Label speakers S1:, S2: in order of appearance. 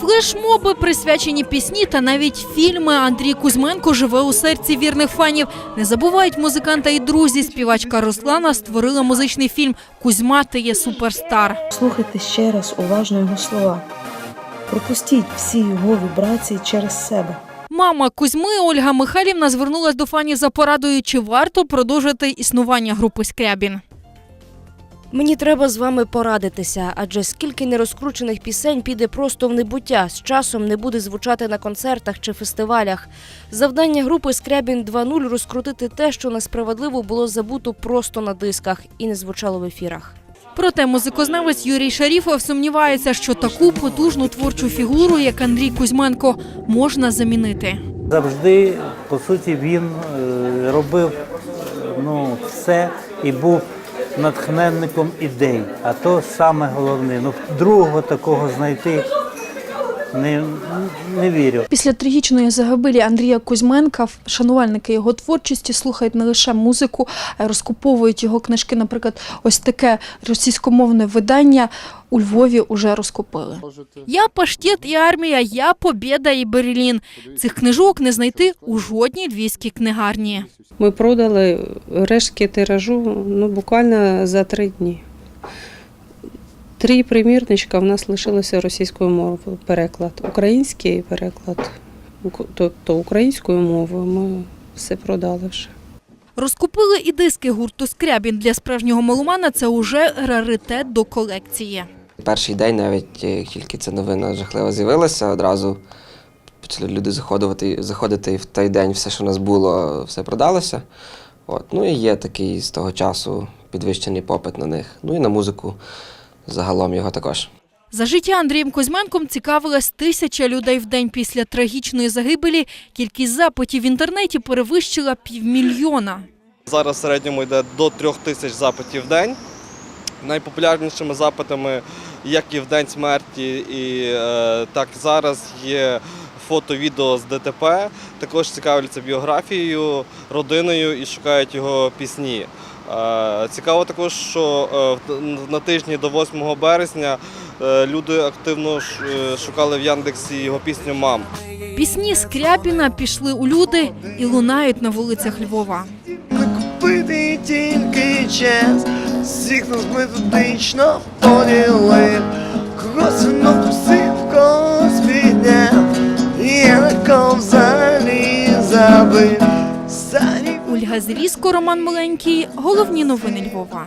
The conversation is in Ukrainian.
S1: Флешмоби, присвячені пісні та навіть фільми. Андрій Кузьменко живе у серці вірних фанів. Не забувають музиканта і друзі. Співачка Руслана створила музичний фільм Кузьма, ти є суперстар.
S2: Слухайте ще раз уважно його слова. Пропустіть всі його вібрації через себе.
S1: Мама Кузьми Ольга Михайлівна звернулась до фанів за порадою, чи варто продовжити існування групи Скрябін.
S3: Мені треба з вами порадитися, адже скільки нерозкручених пісень піде просто в небуття, з часом не буде звучати на концертах чи фестивалях. Завдання групи Скрябін 2.0 розкрутити те, що несправедливо було забуто просто на дисках і не звучало в ефірах.
S1: Проте музикознавець Юрій Шаріфов сумнівається, що таку потужну творчу фігуру, як Андрій Кузьменко, можна замінити.
S4: Завжди, по суті, він е, робив ну, все і був натхненником ідей. А то саме головне. Ну, другого такого знайти не, не вірю.
S5: Після трагічної загибелі Андрія Кузьменка шанувальники його творчості слухають не лише музику, а й розкуповують його книжки. Наприклад, ось таке російськомовне видання у Львові уже розкупили.
S1: Я паштет і армія, я побєда і Берлін. Цих книжок не знайти у жодній львівській книгарні.
S6: Ми продали рештки тиражу ну, буквально за три дні. Три примірничка в нас лишилося російською мовою переклад. Український переклад, тобто українською мовою ми все продали вже.
S1: Розкупили і диски гурту Скрябін для справжнього меломана. Це уже раритет до колекції.
S7: Перший день, навіть е, як тільки ця новина жахлива з'явилася, одразу почали люди заходити, заходити і в той день все, що у нас було, все продалося. От. Ну і є такий з того часу підвищений попит на них. Ну і на музику загалом його також.
S1: За життя Андрієм Кузьменком цікавилась тисяча людей в день після трагічної загибелі. Кількість запитів в інтернеті перевищила півмільйона.
S8: Зараз в середньому йде до трьох тисяч запитів в день. Найпопулярнішими запитами, як і в день смерті, і е, так зараз є фото, відео з ДТП. Також цікавляться біографією, родиною і шукають його пісні. Е, цікаво також, що е, в- на тижні до 8 березня е, люди активно шукали в Яндексі його пісню Мам.
S1: Пісні Скрябіна пішли у люди і лунають на вулицях Львова.
S9: Купити тільки час, всіх нас методично поділив, когось трусив, когось підняв, і я на ковзалі забив,
S1: Ольга Зрізко, Роман Маленький. Головні новини Львова.